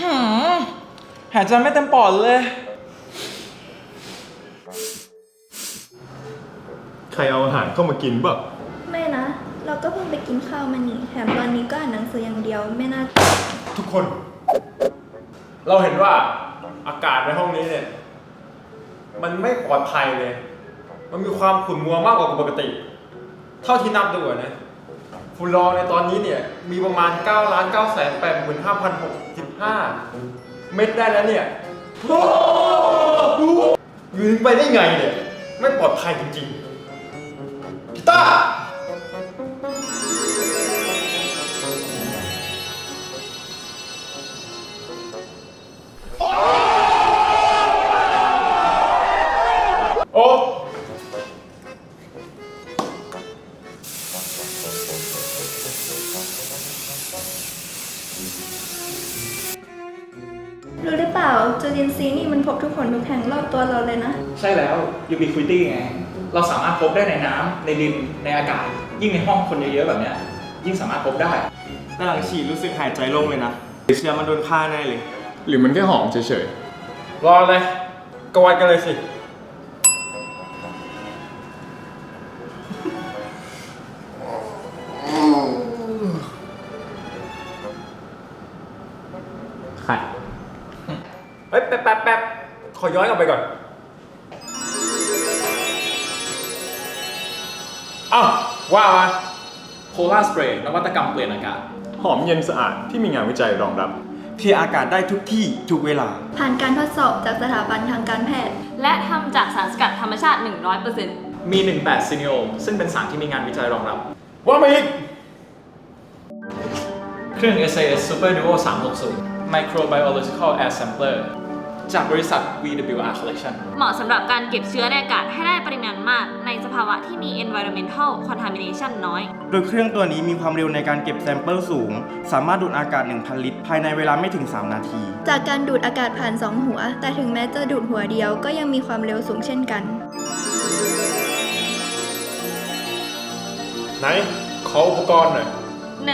หืมหายใจไม่เต็มปอดเลย ใครเอาอาหารเข้ามากินเปล่ม่นะ เราก็เพิ่งไปกินข้าวมานี่แถมตอนนี้ก็อ่านหนังสืออย่างเดียวไม่น่า ทุกคน เราเห็นว่าอากาศในห้องนี้เนี่ย มันไม่ปลอดภัยเลย มันมีความขุ่นมัวมากกว่าปกติ เท่าที่นับดูอะนะฝุ่นละอองในตอนนี้เนี่ย มีประมาณ9ล้าน9แสน8 5 6 7 ห้าเม็ดได้แล้วเนี่ยโอโหยืนไปได้ไงเนี่ย ไม่ปลอดภัยจริงๆกีตา ตัวเราเลยนะ ใช่แล้ว ubiquity ไง เราสามารถพบได้ในน้ำในดินในอากาศ ยิ่งในห้องคนเยอะๆแบบเนี้ยยิ่งสามารถพบได้ แต่หลังฉีดรู้สึกหายใจโล่งเลยนะเชื้อมันโดนฆ่าแน่เลย หรือมันแค่หอมเฉยๆ รอเลยกวัดกันเลยสิ ขอย้อนกลับไปก่อนอ้าวว่ามา Polar Spray นวัตกรรมเปลี่ยนอากาศ หอมเย็นสะอาดที่มีงานวิจัยรองรับเพียร์อากาศได้ทุกที่ทุกเวลา ผ่านการทดสอบจากสถาบันทางการแพทย์ และทำจากสารสกัดธรรมชาติ 100%มี 18ซินิโอมซึ่งเป็นสารที่มีงานวิจัยรองรับ ว่ามาอีก เครื่อง SAS Super Duo 360 Microbiological Air Sampler จากบริษัท VWR Collection เหมาะสำหรับการเก็บเชื้อในอากาศให้ได้ปริมาณมาก ในสภาวะที่มี environmental contamination น้อย โดยเครื่องตัวนี้มีความเร็วในการเก็บแซมเปิลสูง สามารถดูดอากาศ 1,000 ลิตร ภายในเวลาไม่ถึง 3 นาที จากการดูดอากาศผ่าน 2 หัว แต่ถึงแม้จะดูดหัวเดียวก็ยังมีความเร็วสูงเช่นกัน ไหนขออุปกรณ์หน่อย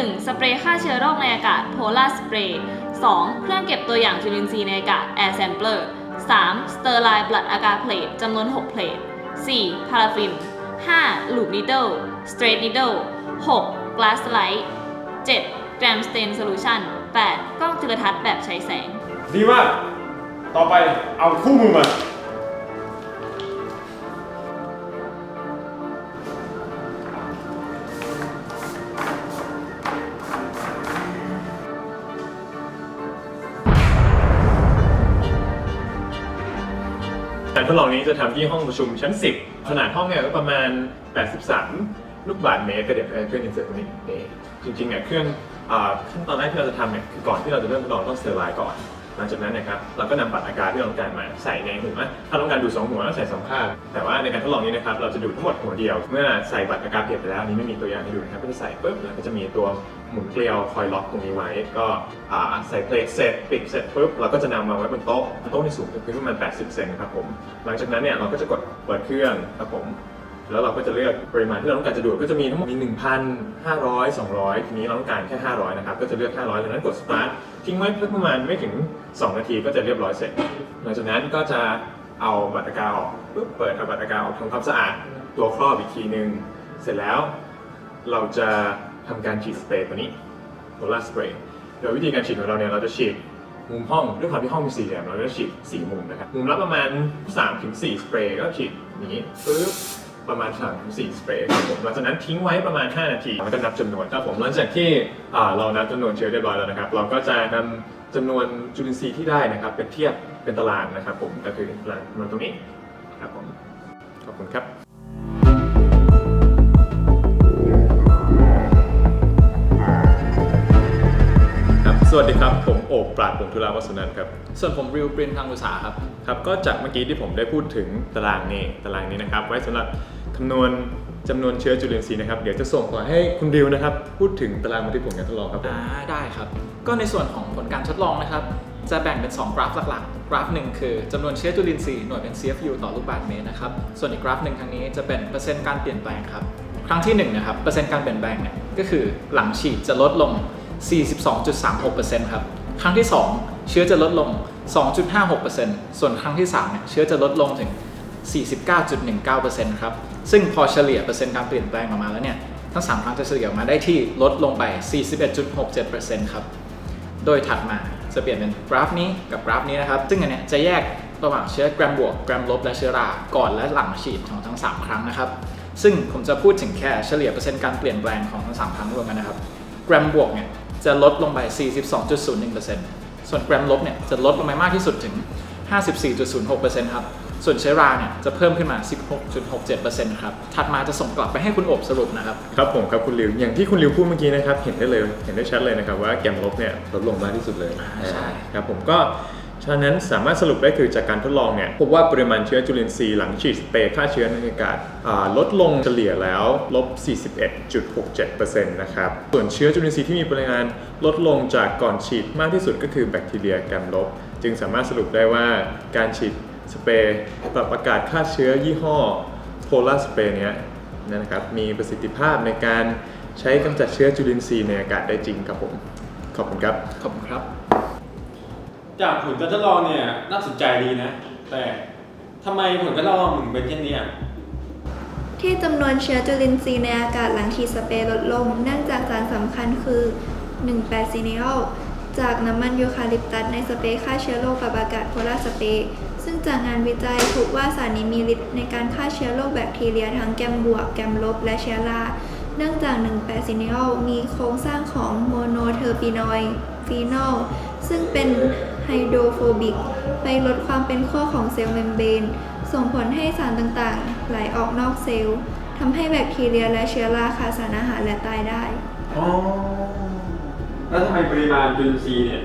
1. สเปรย์ฆ่าเชื้อโรคในอากาศ Polar Spray 2. เครื่องเก็บตัวอย่างจุลินทรีย์ในอากาศ Air Sampler 3. Sterile Blood Agar Plate จำนวน6เพลท 4. พาราฟิน 5. Loop Needle Straight Needle 6. Glass Light 7. Gram Stain Solution 8. กล้องจุลทรรศน์แบบใช้แสง ดีมาก ต่อไปเอาคู่มือมา การทดลองนี้จะทำที่ห้องประชุมชั้น 10 ขนาดห้องเนี่ยก็ประมาณ 83 ลูกบาศก์เมตรก็เดี๋ยวเครื่องอินเสิร์ตตรงนี้นี่จริงๆเนี่ยเครื่องอ่าขั้นตอนแรกที่เราจะทำเนี่ยคือก่อนที่เราจะเริ่มทดลองต้องสเตอร์ไลน์ก่อน หลังจากนั้นนะครับเราก็นำบัตรอากาศที่เราต้องการมาใส่ในหัวถ้าต้องการดูสองหัวก็ใส่สองข้างแต่ว่าในการทดลองนี้นะครับเราจะดูทั้งหมดหัวเดียว เมื่อใส่บัตรอากาศเปลี่ยนไปแล้วอันนี้ไม่มีตัวอย่างให้ดูนะครับก็จะใส่ปุ๊บแล้วก็จะมีตัวหมุนเกลียวคอยล็อกตรงนี้ไว้ ก็อ่าใส่เพลทเสร็จปิดเสร็จปุ๊บเราก็จะนำมาไว้บนโต๊ะโต๊ะที่สูงถึงพื้นประมาณ 80 เซนครับผมหลังจากนั้นเนี่ยเราก็จะกดเปิดเครื่องครับผม แล้วเราก็จะเลือกปริมาณที่เราต้องการจะดูดก็จะมีทั้งหมดมี 1,500 200 ทีนี้เราต้องการแค่ 500 นะครับ ก็จะเลือก 500จากนั้นกด start ทิ้งไว้เพื่อประมาณไม่ถึง 2 นาทีก็จะเรียบร้อยเสร็จ หลังจากนั้นก็จะเอาบัตรกาออกปุ๊บเปิดเอาบัตรกาออกทำความสะอาดตัวครอบอีกทีนึง เสร็จแล้ว เราจะทำการฉีดสเปรย์ตัวนี้โ o ลาสเปรย์โดยวิธีการฉีดของเราเนี่ยเราจะฉีดมุมห้องด้วยความที่ห้องมีสี่เหลี่ยมเราจะฉีดสี่มุมนะครับ มุมละประมาณ3ถึง4สเปรย์ก็ฉีดอย่างนี้ปึ๊บ ประมาณ3ถึง4สเปรย์ครับผมหลังจากนั้นทิ้งไว้ประมาณ 5 นาทีแล้วก็นับจำนวนครับผมหลังจากที่อ่าเรานับจำนวนเชื้อเรียบร้อยแล้วนะครับ เราก็จะนำจำนวนจุลินทรีย์ที่ได้นะครับเป็นเทียบเป็นตารางนะครับผมก็คือตารางจำนวนตรงนี้ครับผมขอบคุณครับครับสวัสดีครับผมโอบปราดผงธุลาวัฒนันท์ครับ ส่วนผมริวปรินทางอุตสาหครับ ครับก็จากเมื่อกี้ที่ผมได้พูดถึงตารางนี้ตารางนี้นะครับ ไว้สำหรับ คำนวณจำนวนเชื้อจุลินทรีย์นะครับ เดี๋ยวจะส่งต่อให้คุณดิวนะครับ พูดถึงตารางบันทึกผลการทดลองครับผม อ่าได้ครับ ก็ในส่วนของผลการทดลองนะครับ จะแบ่งเป็น 2 กราฟหลักๆ กราฟหนึ่งคือจำนวนเชื้อจุลินทรีย์หน่วยเป็น CFU ต่อลูกบาศก์เมตรนะครับ ส่วนอีกกราฟหนึ่งทางนี้จะเป็นเปอร์เซ็นต์การเปลี่ยนแปลงครับ ครั้งที่1นะครับ เปอร์เซ็นต์การเปลี่ยนแปลงเนี่ยก็คือหลังฉีดจะลดลง 42.36%ครับ ครั้งที่ 2 เชื้อจะลดลง 2.56%ส่วนครั้งที่3เนี่ยเชื้อจะลดลงถึง 49.19%ครับ ซึ่งพอเฉลี่ยเปอร์เซ็นต์การเปลี่ยนแปลงออกมาแล้วเนี่ย ทั้ง 3 ครั้งจะเฉลี่ยออกมาได้ที่ลดลงไป 41.67%ครับ โดยถัดมาจะเปลี่ยนเป็นกราฟนี้กับกราฟนี้นะครับ ซึ่งอันเนี้ยจะแยกระหว่างเชื้อแกรมบวกแกรมลบและเชื้อรา ก่อนและหลังฉีดของทั้ง 3 ครั้งนะครับ ซึ่งผมจะพูดถึงแค่เฉลี่ยเปอร์เซ็นต์การเปลี่ยนแปลงของทั้ง 3 ครั้งรวมกันนะครับ แกรมบวกเนี่ยจะลดลงไป 42.01%ส่วนแกรมลบเนี่ยจะลดลงไปมากที่สุดถึง 54.06%ครับ ส่วนเชื้อราเนี่ยจะเพิ่มขึ้นมา 16.67%ครับ ถัดมาจะส่งกลับไปให้คุณอบสรุปนะครับ ครับผมครับคุณริวอย่างที่คุณริวพูดเมื่อกี้นะครับเห็นได้เลยเห็นได้ชัดเลยนะครับว่าแกมลบเนี่ยลดลงมากที่สุดเลยใช่ครับผมก็ฉะนั้นสามารถสรุปได้คือจากการทดลองเนี่ยพบว่าปริมาณเชื้อจุลินทรีย์หลังฉีดสเปรย์ฆ่าเชื้อในอากาศอ่าลดลงเฉลี่ยแล้วลบ 41.67%นะครับส่วนเชื้อจุลินทรีย์ที่มีปริมาณลดลงจากก่อนฉีดมากที่สุดก็คือแบคทีเรียแกมลบ จึงสามารถสรุปได้ว่าการฉีด สเปรย์ปรับอากาศฆ่าเชื้อยี่ห้อโพลาร์สเปรย์เนี้ยนะครับมีประสิทธิภาพในการใช้กำจัดเชื้อจุลินทรีย์ในอากาศได้จริงครับผม ขอบคุณครับ ขอบคุณครับ จากผลการทดลองเนี่ยน่าสนใจดีนะ แต่ทำไมผลการทดลองถึงเป็นเช่นนี้อะที่จำนวนเชื้อจุลินทรีย์ในอากาศหลังฉีดสเปรย์ลดลง เนื่องจากสารสำคัญคือ 1,8ซินิออลจากน้ำมันยูคาลิปตัสในสเปรย์ฆ่าเชื้อโรคกับอากาศโพลาร์สเปรย์ซึ่ง จากงานวิจัยพบว่าสารนี้มีฤทธิ์ในการฆ่าเชื้อโรคแบคทีเรียทั้งแกมบวก แกมลบ และเชื้อราเนื่องจาก1,8ซินิออลมีโครงสร้างของโมโนเทอร์ปีนอยฟีนอลซึ่งเป็นไฮโดรโฟบิก ไปลดความเป็นขั้วของเซลล์เมมเบรนส่งผลให้สารต่างๆ ไหลออกนอกเซลล์ทำให้แบคทีเรียและเชื้อราขาดสารอาหารและตายได้ อ๋อ แล้วทำไมปริมาณจุลินทรีย์เนี่ย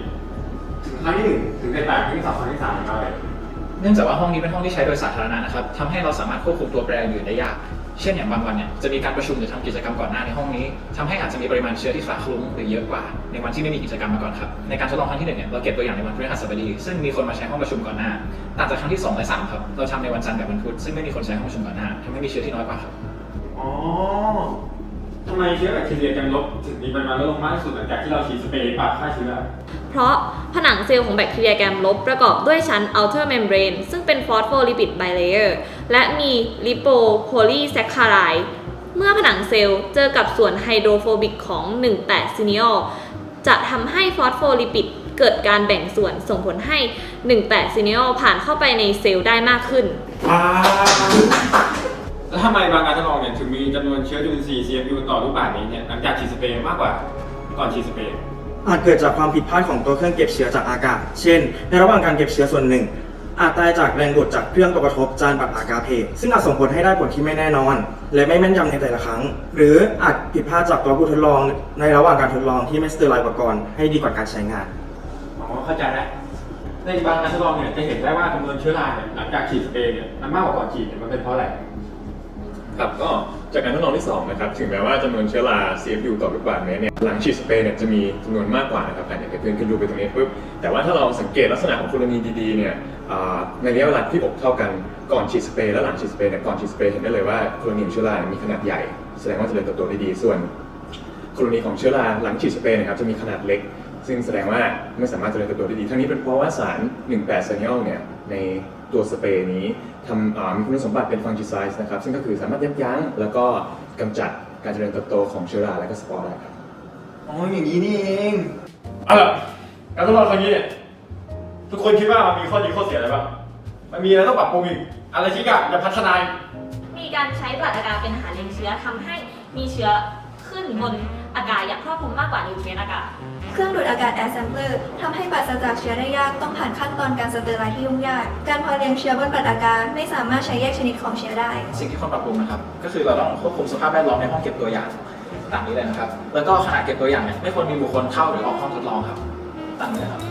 ถึงครั้งที่หนึ่งถึงได้แตกครั้งที่สองครั้งที่สามได้เนื่องจากว่าห้องนี้เป็นห้องที่ใช้โดยสาธารณะนะครับทำให้เราสามารถควบคุมตัวแปรอื่นได้ยาก เช่นอย่างบางวันเนี่ยจะมีการประชุมหรือทำกิจกรรมก่อนหน้าในห้องนี้ทำให้อาจจะมีปริมาณเชื้อที่คละคลุ้งหรือเยอะกว่า ในวันที่ไม่มีกิจกรรมมาก่อนครับในการทดลองครั้งที่หนึ่งเนี่ยเราเก็บตัวอย่างในวันพฤหัสบดี ซึ่งมีคนมาใช้ห้องประชุมก่อนหน้าต่างจากครั้งที่สองและสามครับเราทำในวันจันทร์กับวันพุธซึ่งไม่มีคนใช้ห้องประชุมก่อนหน้าทำให้มีเชื้อที่น้อยกว่าครับอ๋อทำไมเชื้อแบคทีเรียกันลบถึงมีปริมาณลดลงมากที่สุดหลังจากที่เราฉีดสเปรย์ปราบฆ่าเชื้อ เพราะผนังเซลล์ของแบคทีเรียแกรมลบประกอบด้วยชั้น outer membrane ซึ่งเป็น phospholipid bilayer และมี lipopolysaccharide เมื่อผนังเซลล์เจอกับส่วนไฮโดรโฟบิกของ 18 ซินิออลจะทำให้ฟอสโฟลิปิดเกิดการแบ่งส่วนส่งผลให้ 18 ซินิออลผ่านเข้าไปในเซลล์ได้มากขึ้นแล้วทำไมบางการทดลองเนี่ยถึงมีจำนวนเชื้อจุลินทรีย์ CFU ต่อลูกบาศก์เมตรเนี่ยหลังจากฉีดสเปรย์มากกว่าก่อนฉีดสเปรย์ อาจเกิดจากความผิดพลาดของตัวเครื่องเก็บเชื้อจากอากาศ เช่น ในระหว่างการเก็บเชื้อส่วนหนึ่ง อาจตายจากแรงกดจากเครื่องตัวกระทบจานปรับอากาศเพศซึ่งอาจส่งผลให้ได้ผลที่ไม่แน่นอน และไม่แม่นยำในแต่ละครั้ง หรืออาจผิดพลาดจากตัวผู้ทดลอง ในระหว่างการทดลองที่ไม่สเตอร์ไลน์อุปกรณ์ให้ดีกว่าการใช้งาน อ๋อเข้าใจแล้วในบางการทดลองเนี่ยจะเห็นได้ว่าจำนวนเชื้อราเนี่ยหลังจากฉีดสเปรย์เนี่ยมันมากกว่าก่อนฉีดเนี่ยมันเป็นเพราะอะไร ครับก็ จากการทดลองที่2นะครับถึงแม้ว่าจำนวนเชื้อรา CFU ต่อลูกบาศก์เมตรเนี่ยหลังฉีดสเปรย์เนี่ยจะมีจำนวนมากกว่านะครับอย่างที่เพื่อนขึ้นรูไปตรงนี้ปุ๊บแต่ว่าถ้าเราสังเกตลักษณะของกรณีดีๆเนี่ยในระยะเวลาที่อบเท่ากันก่อนฉีดสเปรย์และหลังฉีดสเปรย์เนี่ยก่อนฉีดสเปรย์เห็นได้เลยว่ากรณีเชื้อราเนี่ยมีขนาดใหญ่ แสดงว่าเจริญเติบโตได้ดีส่วนกรณีของเชื้อราหลังฉีดสเปรย์นะครับจะมีขนาดเล็ก ซึ่งแสดงว่าไม่สามารถเจริญเติบโตได้ดีทั้งนี้เป็นเพราะว่าสาร 18ซานิอลเนี่ยใน ตัวสเปรย์นี้ทำอ่ามีคุณสมบัติเป็นฟังจิไซส์นะครับ ซึ่งก็คือสามารถยับยั้งแล้วก็กำจัดการเจริญเติบโตของเชื้อราและก็สปอร์ได้ครับอ๋ออย่างนี้นี่เองเอาล่ะการทดลองครั้งนี้เนี่ยทุกคนคิดว่ามันมีข้อดีข้อเสียอะไรบ้างมันมีอะไรต้องปรับปรุงอีกอะไรที่อยากจะพัฒนาอีกมีการใช้ปฏิการเป็นอาหารเลี้ยงเชื้อทำให้มีเชื้อขึ้นบน อากาศอย่างครอบคลุมมากกว่านิวเคลียร์อากาศ เครื่องดูดอากาศแอร์แซมเปอร์ทำให้ปราศจากเชื้อได้ยากต้องผ่านขั้นตอนการสเตอร์ไลท์ที่ยุ่งยาก การพอเลี้ยงเชื้อบนปรัดอากาศไม่สามารถใช้แยกชนิดของเชื้อได้ สิ่งที่ควรปรับปรุงนะครับ ก็คือเราต้องควบคุมสภาพแวดล้อมในห้องเก็บตัวอย่างต่างนี้เลยนะครับ แล้วก็ขณะเก็บตัวอย่างเนี่ยไม่ควรมีบุคคลเข้าหรือออกห้องทดลองครับต่างนี้ครับ